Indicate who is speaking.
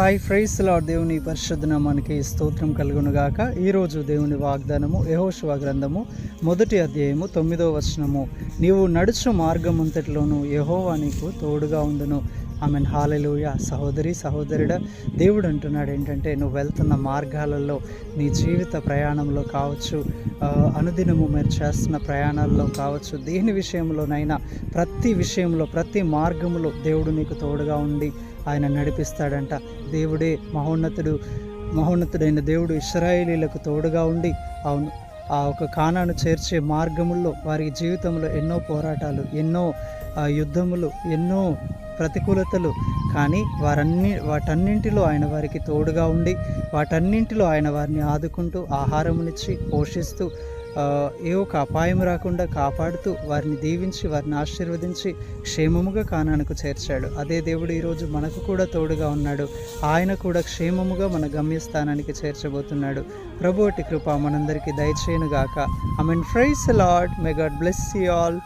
Speaker 1: Hi fries lord దేవుని పరిశుద్ధ నామానికి స్తోత్రం కలుగునుగాక. ఈరోజు దేవుని వాగ్దానము యహోశివ గ్రంథము మొదటి అధ్యాయము తొమ్మిదో వచనము. నీవు నడుచు మార్గమంతటిలోను యహోవా నీకు తోడుగా ఉండును. ఆమెన్. హాలెలుయ. సహోదరి సహోదరుడ దేవుడు అంటున్నాడు ఏంటంటే నువ్వు వెళ్తున్న మార్గాలలో నీ జీవిత ప్రయాణంలో కావచ్చు అనుదినము మీరు చేస్తున్న ప్రయాణాల్లో కావచ్చు దేని విషయంలోనైనా ప్రతి విషయంలో ప్రతి మార్గములో దేవుడు నీకు తోడుగా ఉండి ఆయన నడిపిస్తాడంట. దేవుడే మహోన్నతుడు మహోన్నతుడైన దేవుడు ఇస్రాయేలీలకు తోడుగా ఉండి అవును ఆ ఒక కానాను చేర్చే మార్గముల్లో వారి జీవితంలో ఎన్నో పోరాటాలు ఎన్నో యుద్ధములు ఎన్నో ప్రతికూలతలు. కానీ వారన్ని వాటన్నింటిలో ఆయన వారికి తోడుగా ఉండి వాటన్నింటిలో ఆయన వారిని ఆదుకుంటూ ఆహారమునిచ్చి పోషిస్తూ ఏ ఒక అపాయం రాకుండా కాపాడుతూ వారిని దీవించి వారిని ఆశీర్వదించి క్షేమముగా కానానికి చేర్చాడు. అదే దేవుడు ఈరోజు మనకు కూడా తోడుగా ఉన్నాడు. ఆయన కూడా క్షేమముగా మన గమ్యస్థానానికి చేర్చబోతున్నాడు. ప్రభువటి కృప మనందరికీ దయచేయనుగాక. I mean praise Lord may God bless you all